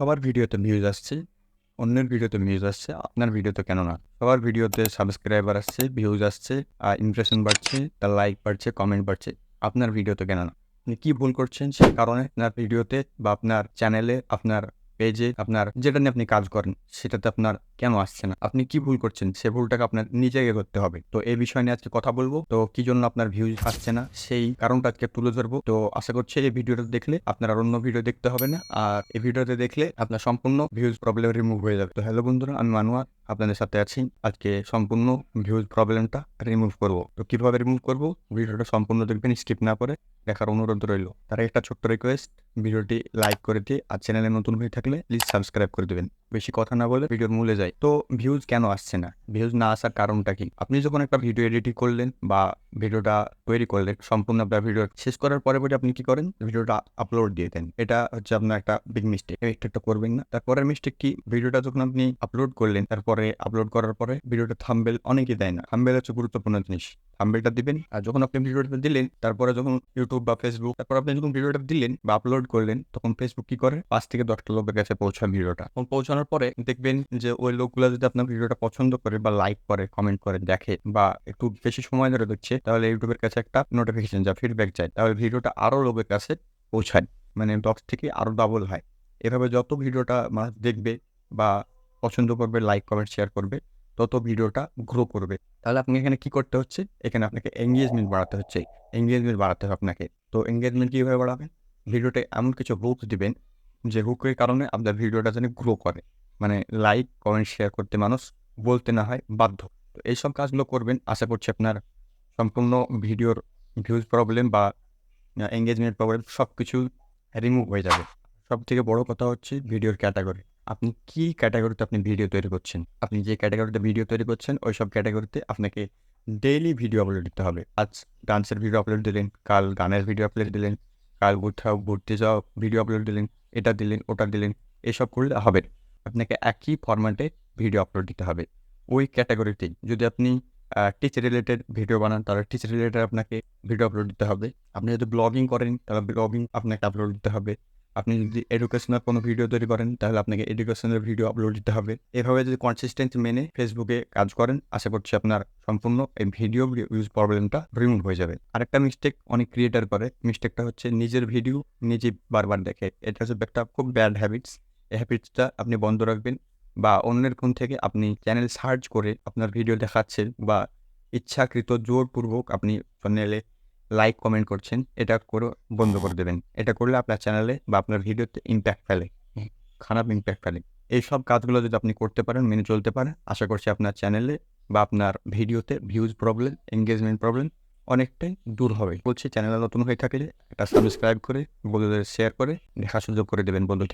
সবার ভিডিওতে ভিউজ আসছে, অন্যের ভিডিওতে ভিউজ আসছে, আপনার ভিডিওতে কেন না? সবার ভিডিওতে সাবস্ক্রাইবার আসছে ভিউজ আসছে, আর ইমপ্রেশন বাড়ছে, তার লাইক বাড়ছে কমেন্ট বাড়ছে, আপনার ভিডিওতে কেন না? আপনি কী ভুল করছেন সেই কারণে আপনার ভিডিওতে বা আপনার চ্যানেলে আপনার পেজে আপনার যেটা নিয়ে আপনি কাজ করেন, সেটাতে আপনার কেন আসছে না? আপনি কি ভুল করছেন? সে ভুলটাকে আপনার নিজেকে করতে হবে। তো এই বিষয় নিয়ে আজকে কথা বলব। তো কি জন্য আপনার ভিউজ আসছে না? সেই কারণটা আজকে তুলে ধরবো। তো আশা করছি এই ভিডিওটা দেখলে আপনার আর অন্য ভিডিও দেখতে হবে না। আর এই ভিডিওতে দেখলে আপনার সম্পূর্ণ ভিউজ প্রবলেম রিমুভ হয়ে যাবে। তো হ্যালো বন্ধুরা, আমি মানুয়ার। আপনাদের সাথে আছি। আজকে সম্পূর্ণ ভিউজ প্রবলেমটা রিমুভ করব। তো কীভাবে রিমুভ করব? ভিডিওটা সম্পূর্ণ দেখবেন স্কিপ না করে। দেখার অনুরোধ রইল। তার একটা ছোট্ট রিকোয়েস্ট ভিডিওটি লাইক করে দিয়ে আর চ্যানেলে নতুন হয়ে থাকলে প্লিজ সাবস্ক্রাইব করে দেবেন। বেশি কথা না বলে ভিডিওর মূলে যাই। তো ভিউজ কেন আসছে না? ভিউজ না আসার কারণটা কি? আপনি যখন একটা ভিডিও এডিটিং করলেন বা ভিডিওটা তৈরি করলেন, সম্পূর্ণ আপনার ভিডিও শেষ করার পরে পরে আপনি কি করেন? ভিডিওটা আপলোড দিয়ে দেন। এটা হচ্ছে আপনার একটা বিগ মিস্টেক এই মিস্টেকটা করবেন না। তারপরের মিস্টেক কি? ভিডিওটা যখন আপনি আপলোড করলেন, তারপরে আপলোড করার পরে ভিডিওটা থাম্বেল অনেকে দেয় না। থাম্বেল হচ্ছে গুরুত্বপূর্ণ জিনিস। থাম্বেলটা দিবেন। আর যখন আপনি ভিডিওটা দিলেন, তারপরে যখন ইউটিউব বা ফেসবুক তারপর আপনি যখন ভিডিওটা দিলেন বা আপলোড করলেন, তখন ফেসবুক কি করে? পাঁচ থেকে দশটা লোকের কাছে পৌঁছায় ভিডিওটা। তখন পৌঁছানোর পরে দেখবেন যে, ওই লোকগুলো যদি আপনার ভিডিওটা পছন্দ করে বা লাইক করে কমেন্ট করে, দেখে বা একটু বেশি সময় ধরে দেখছে, তাহলে ইউটিউবের কাছে একটা নোটিফিকেশন যা ফিডব্যাক চায় তাহলে ভিডিওটা আরও লোকের কাছে পৌঁছায়। মানে দশ থেকে আরও ডাবল হয়। এভাবে যত ভিডিওটা মানুষ দেখবে বা পছন্দ করবে লাইক কমেন্ট শেয়ার করবে তত ভিডিওটা গ্রো করবে। তাহলে আপনি এখানে কি করতে হচ্ছে? এখানে আপনাকে এঙ্গেজমেন্ট বাড়াতে হচ্ছে। এঙ্গেজমেন্ট বাড়াতে হবে আপনাকে। তো এঙ্গেজমেন্ট কীভাবে বাড়াবেন? ভিডিওতে এমন কিছু হুক দিবেন যে হুকের কারণে আপনার ভিডিওটা যেন গ্রো করে। মানে লাইক কমেন্ট শেয়ার করতে মানুষ বলতে না হয় বাধ্য। তো এইসব কাজগুলো করবেন। আশা করছি আপনার সম্পূর্ণ ভিডিওর ভিউজ প্রবলেম বা এঙ্গেজমেন্ট প্রবলেম সব কিছু রিমুভ হয়ে যাবে। সব থেকে বড় কথা হচ্ছে ভিডিওর ক্যাটাগরি আপনি কি ক্যাটাগরিতে আপনি ভিডিও তৈরি করছেন? আপনি যে ক্যাটাগরিতে ভিডিও তৈরি করছেন, ওই সব ক্যাটাগরিতে আপনাকে ডেইলি ভিডিও আপলোড দিতে হবে। আজ ডান্সের ভিডিও আপলোড দিলেন, কাল গানের ভিডিও আপলোড দিলেন, কাল কোথাও ঘুরতে যাওয়া ভিডিও আপলোড দিলেন, এটা দিলেন, ওটা দিলেন, এসব করলে হবে আপনাকে একই ফরম্যাটে ভিডিও আপলোড দিতে হবে। ওই ক্যাটাগরিতেই যদি আপনি টিচার রিলেটেড ভিডিও বানান, তাহলে টিচার রিলেটেড আপনাকে ভিডিও আপলোড দিতে হবে। আপনি যদি ব্লগিং করেন, তাহলে ব্লগিং আপনাকে আপলোড দিতে হবে। আপনি যদি এডুকেশনাল কোনো ভিডিও তৈরি করেন, তাহলে আপনাকে এডুকেশনাল ভিডিও আপলোড দিতে হবে। এভাবে যদি কনসিস্টেন্ট মেনে ফেসবুকে কাজ করেন, আশা করছি আপনার সম্পূর্ণ এই ভিডিও ইউজ প্রবলেমটা রিমুভ হয়ে যাবে। আরেকটা মিস্টেক অনেক ক্রিয়েটার করে মিস্টেকটা হচ্ছে নিজের ভিডিও নিজে বারবার দেখে। এটা হচ্ছে একটা খুব ব্যাড হ্যাবিটস এই হ্যাবিটসটা আপনি বন্ধ রাখবেন বা অন্যের ফোন থেকে আপনি চ্যানেল সার্চ করে আপনার ভিডিও দেখাচ্ছেন বা ইচ্ছাকৃত জোরপূর্বক আপনি চ্যানেলে লাইক কমেন্ট করছেন, এটা করে, বন্ধ করে দেবেন। এটা করলে আপনার চ্যানেলে বা আপনার ভিডিওতে ইম্প্যাক্ট ফেলে। খারাপ ইম্প্যাক্ট ফেলে। এইসব কাজগুলো যদি আপনি করতে পারেন, মেনে চলতে পারেন, আশা করছি আপনার চ্যানেলে বা আপনার ভিডিওতে ভিউজ প্রবলেম এঙ্গেজমেন্ট প্রবলেম অনেকটাই দূর হবে। বলছি চ্যানেলে নতুন হয়ে থাকলে একটা সাবস্ক্রাইব করে, বন্ধুদের শেয়ার করে, দেখার সুযোগ করে দেবেন বন্ধুকে।